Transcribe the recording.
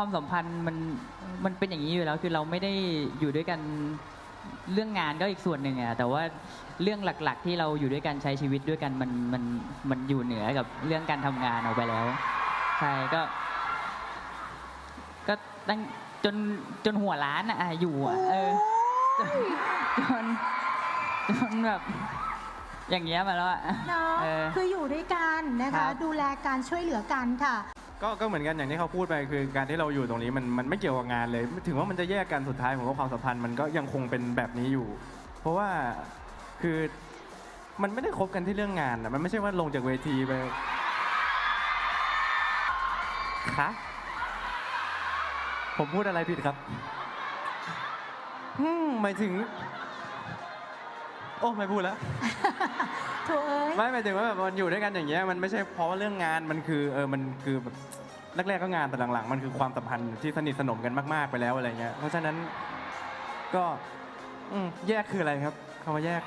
ความสัมพันธ์มันมันเป็นอย่างนี้อยู่แล้วคือเราไม่ได้อยู่ด้วยกันเรื่องงานก็อีกส่วนหนึ่งอะแต่ว่าเรื่องหลัก ๆ ที่เราอยู่ด้วยกันใช้ชีวิตด้วยกันมันมันมันอยู่เหนือกับเรื่องการทำงานออกไปแล้วใช่ก็ ก็ตั้งจนจนหัวล้านอะอยู่อะเออจนจนจนแบบ อย่างเงี้ยมาแล้วอะเนาะเออ คืออยู่ด้วยกันนะครัคะ บ ดูแลการช่วยเหลือกันค่ะ ก็ก็เหมือนกันอย่างที่เขาพูดไปคือการที่เราอยู่ตรงนี้มันมันไม่เกี่ยวกับงานเลย ถึงว่ามันจะแยกกันสุดท้ายผมว่าความสัมพันธ์มันก็ยังคงเป็นแบบนี้อยู่ เพราะว่าคือมันไม่ได้คบกันที่เรื่องงานนะมันไม่ใช่ว่าลงจากเวทีไปคะผมพูดอะไรผิดครับ อืมหมายถึง อ้ไม่พูดแล้วโถเอ้ย ไม่หมายถึงว่าแบบมันอยู่ด้วยกันอย่างเงี้ยมันไม่ใช่เพราะว่าเรื่องงานมันคือเออมันคือแบบแรกๆก็งานแต่หลังๆ มันคือความสัมพันธ์ที่สนิทสนมกันมากๆไปแล้วอะไรเงี้ยเพราะฉะนั้นก็อืมแยกคืออะไรครับคำว่าแยก